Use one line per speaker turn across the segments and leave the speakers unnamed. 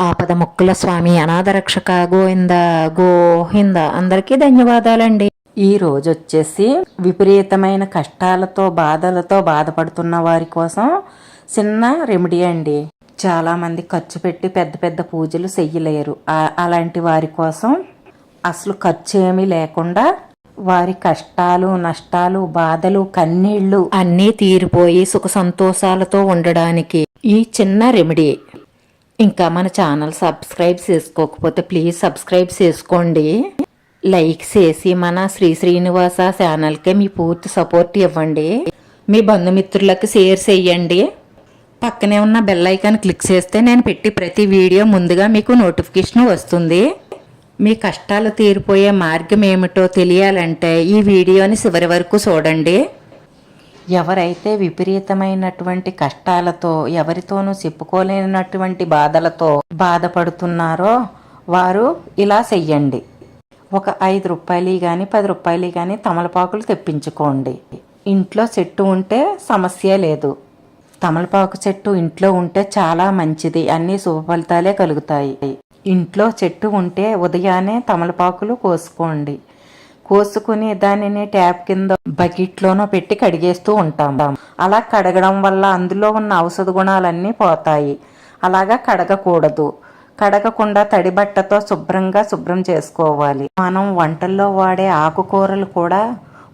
ఆపద ముక్కుల స్వామి అనాథరక్షక గోవింద గోహింద అందరికీ ధన్యవాదాలండి.
ఈ రోజు వచ్చేసి విపరీతమైన కష్టాలతో బాధలతో బాధపడుతున్న వారి కోసం చిన్న రెమెడీ అండి. చాలా మంది ఖర్చు పెట్టి పెద్ద పెద్ద పూజలు చెయ్యలేరు. అలాంటి వారి కోసం అసలు ఖర్చు ఏమీ లేకుండా వారి కష్టాలు నష్టాలు బాధలు కన్నీళ్ళు
అన్నీ తీరిపోయి సుఖ సంతోషాలతో ఉండడానికి ఈ చిన్న రెమెడీ ఇంకా మన ఛానల్ సబ్స్క్రైబ్ చేసుకోకపోతే ప్లీజ్ సబ్స్క్రైబ్ చేసుకోండి. లైక్ చేసి మన శ్రీ శ్రీనివాస ఛానల్కే మీ పూర్తి సపోర్ట్ ఇవ్వండి. మీ బంధుమిత్రులకు షేర్ చేయండి. పక్కనే ఉన్న బెల్ ఐకాన్ క్లిక్ చేస్తే నేను పెట్టి ప్రతి వీడియో ముందుగా మీకు నోటిఫికేషన్ వస్తుంది. మీ కష్టాలు తీరిపోయే మార్గం ఏమిటో తెలియాలంటే ఈ వీడియోని చివరి వరకు చూడండి.
ఎవరైతే విపరీతమైనటువంటి కష్టాలతో ఎవరితోనూ చెప్పుకోలేనటువంటి బాధలతో బాధపడుతున్నారో వారు ఇలా చెయ్యండి. ఒక ఐదు రూపాయలు కానీ పది రూపాయలు కానీ తమలపాకులు తెప్పించుకోండి. ఇంట్లో చెట్టు ఉంటే సమస్య లేదు. తమలపాకు చెట్టు ఇంట్లో ఉంటే చాలా మంచిది అన్ని శుభ ఫలితాలే కలుగుతాయి. ఇంట్లో చెట్టు ఉంటే ఉదయాన్నే తమలపాకులు కోసుకోండి. కోసుకుని దానిని ట్యాప్ కింద బకెట్లోనో పెట్టి కడిగేస్తూ ఉంటాం. అలా కడగడం వల్ల అందులో ఉన్న ఔషధ గుణాలన్నీ పోతాయి. అలాగా కడగకూడదు. కడగకుండా తడి బట్టతో శుభ్రంగా శుభ్రం చేసుకోవాలి. మనం వంటల్లో వాడే ఆకుకూరలు కూడా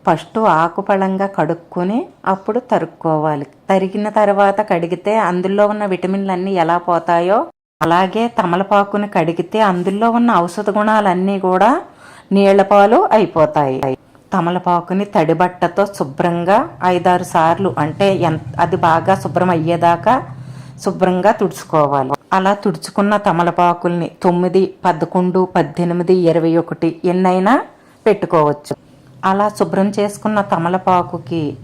ఫస్ట్ ఆకుపళంగా కడుక్కొని అప్పుడు తరుక్కోవాలి. తరిగిన తర్వాత కడిగితే అందులో ఉన్న విటమిన్లు అన్నీ ఎలా పోతాయో అలాగే తమలపాకుని కడిగితే అందులో ఉన్న ఔషధ గుణాలన్నీ కూడా నీళ్ళపాలు అయిపోతాయి. తమలపాకుని తడి బట్టతో శుభ్రంగా ఐదారు సార్లు అంటే ఎంత అది బాగా శుభ్రం అయ్యేదాకా శుభ్రంగా తుడుచుకోవాలి. అలా తుడుచుకున్న తమలపాకుల్ని తొమ్మిది పదకొండు పద్దెనిమిది ఇరవై ఒకటి ఎన్నైనా పెట్టుకోవచ్చు. అలా శుభ్రం చేసుకున్న తమలపాకుకి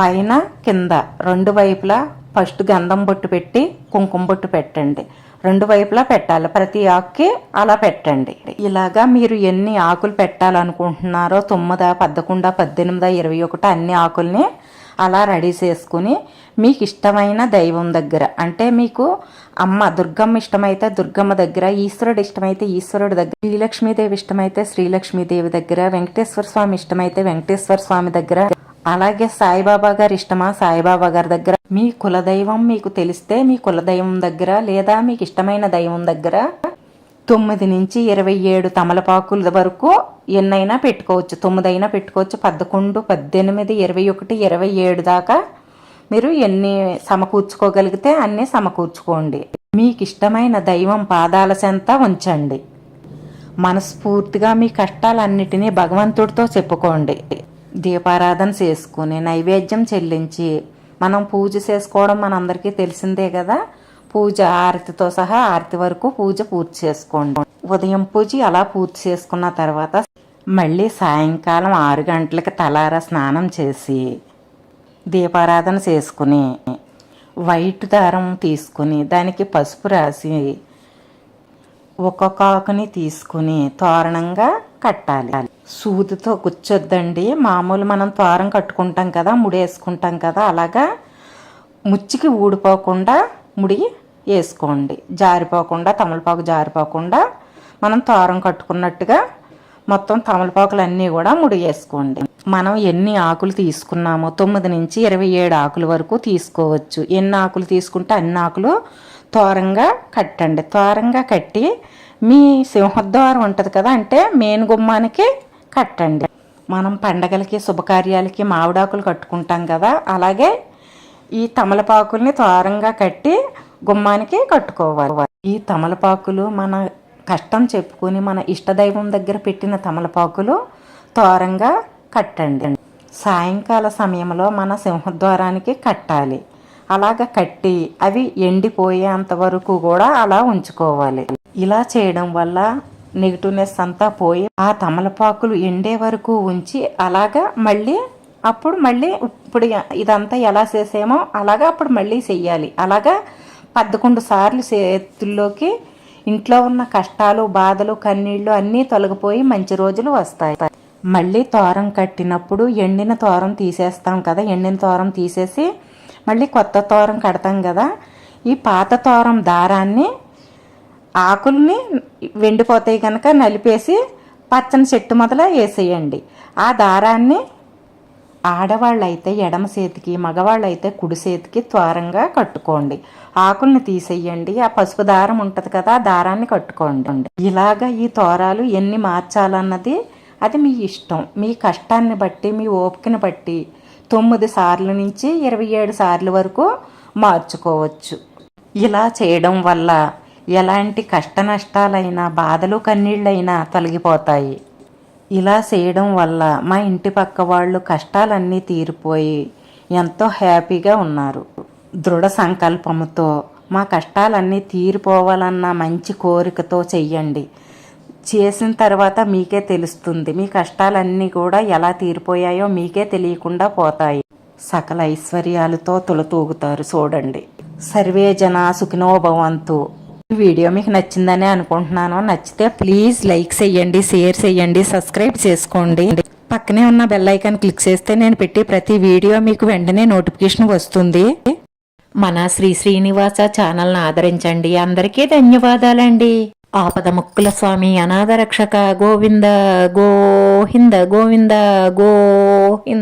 పైన కింద రెండు వైపులా ఫస్ట్ గంధం బొట్టు పెట్టి కుంకుమ బొట్టు పెట్టండి. రెండు వైపులా పెట్టాలి. ప్రతి ఆకుకి అలా పెట్టండి. ఇలాగా మీరు ఎన్ని ఆకులు పెట్టాలనుకుంటున్నారో తొమ్మిదా పద్దకుండా పద్దెనిమిదా ఇరవై ఒకటి అన్ని ఆకుల్ని అలా రెడీ చేసుకుని మీకు ఇష్టమైన దైవం దగ్గర అంటే మీకు అమ్మ దుర్గమ్మ ఇష్టమైతే దుర్గమ్మ దగ్గర ఈశ్వరుడు ఇష్టమైతే ఈశ్వరుడు దగ్గర శ్రీలక్ష్మీదేవి ఇష్టమైతే శ్రీలక్ష్మీదేవి దగ్గర వెంకటేశ్వర స్వామి ఇష్టమైతే వెంకటేశ్వర స్వామి దగ్గర అలాగే సాయిబాబా గారి ఇష్టమా సాయిబాబా గారి దగ్గర మీ కులదైవం మీకు తెలిస్తే మీ కులదైవం దగ్గర లేదా మీకు ఇష్టమైన దైవం దగ్గర తొమ్మిది నుంచి ఇరవై ఏడు తమలపాకుల వరకు ఎన్నైనా పెట్టుకోవచ్చు. తొమ్మిదైనా పెట్టుకోవచ్చు. పదకొండు పద్దెనిమిది ఇరవై ఒకటి ఇరవై ఏడు దాకా మీరు ఎన్ని సమకూర్చుకోగలిగితే అన్నీ సమకూర్చుకోండి. మీకు ఇష్టమైన దైవం పాదాల చెంత ఉంచండి. మనస్ఫూర్తిగా మీ కష్టాలన్నిటినీ భగవంతుడితో చెప్పుకోండి. దీపారాధన చేసుకుని నైవేద్యం చెల్లించి మనం పూజ చేసుకోవడం మనందరికీ తెలిసిందే కదా. పూజ ఆరతితో సహా ఆరతి వరకు పూజ పూర్తి చేసుకోండి. ఉదయం పూజ అలా పూర్తి చేసుకున్న తర్వాత మళ్ళీ సాయంకాలం ఆరు గంటలకి తలార స్నానం చేసి దీపారాధన చేసుకుని వైట్ దారం తీసుకుని దానికి పసుపు రాసి ఒక్కొక్క ఆకుని తీసుకుని తోరణంగా కట్టాలి. సూదితో గుచ్చొద్దండి మామూలు మనం ద్వారం కట్టుకుంటాం కదా ముడి వేసుకుంటాం కదా అలాగా ముచ్చికి ఊడిపోకుండా ముడి వేసుకోండి. జారిపోకుండా తమలపాకు జారిపోకుండా మనం తోరం కట్టుకున్నట్టుగా మొత్తం తమలపాకులు అన్నీ కూడా ముడి వేసుకోండి. మనం ఎన్ని ఆకులు తీసుకున్నామో తొమ్మిది నుంచి ఇరవై ఏడు ఆకుల వరకు తీసుకోవచ్చు. ఎన్ని ఆకులు తీసుకుంటే అన్ని ఆకులు తోరంగా కట్టండి. తోరంగా కట్టి మీ సింహద్వారం ఉంటుంది కదా అంటే మేను గుమ్మానికి కట్టండి. మనం పండగలకి శుభకార్యాలకి మామిడాకులు కట్టుకుంటాం కదా అలాగే ఈ తమలపాకుల్ని తోరంగా కట్టి గుమ్మానికి కట్టుకోవాలి. ఈ తమలపాకులు మన కష్టం చెప్పుకొని మన ఇష్టదైవం దగ్గర పెట్టిన తమలపాకులు తోరంగా కట్టండి. సాయంకాల సమయంలో మన సింహద్వారానికి కట్టాలి. అలాగ కట్టి అవి ఎండిపోయేంత వరకు కూడా అలా ఉంచుకోవాలి. ఇలా చేయడం వల్ల నెగిటివ్నెస్ అంతా పోయి ఆ తమలపాకులు ఎండే వరకు ఉంచి అలాగా మళ్ళీ అప్పుడు మళ్ళీ ఇప్పుడు ఇదంతా ఎలా చేసామో అలాగా అప్పుడు మళ్ళీ చెయ్యాలి. అలాగా పదకొండు సార్లు చేతుల్లోకి ఇంట్లో ఉన్న కష్టాలు బాధలు కన్నీళ్ళు అన్నీ తొలగిపోయి మంచి రోజులు వస్తాయి. మళ్ళీ తోరం కట్టినప్పుడు ఎండిన తోరం తీసేస్తాం కదా ఎండిన తోరం తీసేసి మళ్ళీ కొత్త తోరం కడతాం కదా ఈ పాత తోరం దారాన్ని ఆకుల్ని వెండిపోతాయి కనుక నలిపేసి పచ్చని చెట్టు మొదల వేసేయండి. ఆ దారాన్ని ఆడవాళ్ళైతే ఎడమ చేతికి మగవాళ్ళైతే కుడి చేతికి త్వరంగా కట్టుకోండి. ఆకుల్ని తీసేయండి. ఆ పసుపు దారం ఉంటుంది కదా ఆ దారాన్ని కట్టుకోండి. ఇలాగ ఈ తోరాలు ఎన్ని మార్చాలన్నది అది మీ ఇష్టం. మీ కష్టాన్ని బట్టి మీ ఓపికని బట్టి తొమ్మిది సార్లు నుంచి ఇరవై ఏడు సార్లు వరకు మార్చుకోవచ్చు. ఇలా చేయడం వల్ల ఎలాంటి కష్ట నష్టాలైనా బాధలు కన్నీళ్ళైనా తొలగిపోతాయి. ఇలా చేయడం వల్ల మా ఇంటి పక్క వాళ్ళు కష్టాలన్నీ తీరిపోయి ఎంతో హ్యాపీగా ఉన్నారు. దృఢ సంకల్పంతో మా కష్టాలన్నీ తీరిపోవాలన్న మంచి కోరికతో చెయ్యండి. చేసిన తర్వాత మీకే తెలుస్తుంది. మీ కష్టాలన్నీ కూడా ఎలా తీరిపోయాయో మీకే తెలియకుండా పోతాయి. సకల ఐశ్వర్యాలతో తులతూగుతారు చూడండి. సర్వే జన సుఖినోభవంతు వీడియో మీకు నచ్చిందని అనుకుంటున్నాను. నచ్చితే ప్లీజ్ లైక్ చేయండి షేర్ చేయండి సబ్స్క్రైబ్ చేసుకోండి. పక్కనే ఉన్న బెల్ ఐకాన్ క్లిక్ చేస్తే నేను పెట్టి ప్రతి వీడియో మీకు వెంటనే నోటిఫికేషన్ వస్తుంది.
మన శ్రీ శ్రీనివాస ఛానల్ని ఆదరించండి. అందరికీ ధన్యవాదాలండి. ఆపద ముక్కుల స్వామి అనాథ రక్షక గోవింద గోహింద గోవింద గోహింద.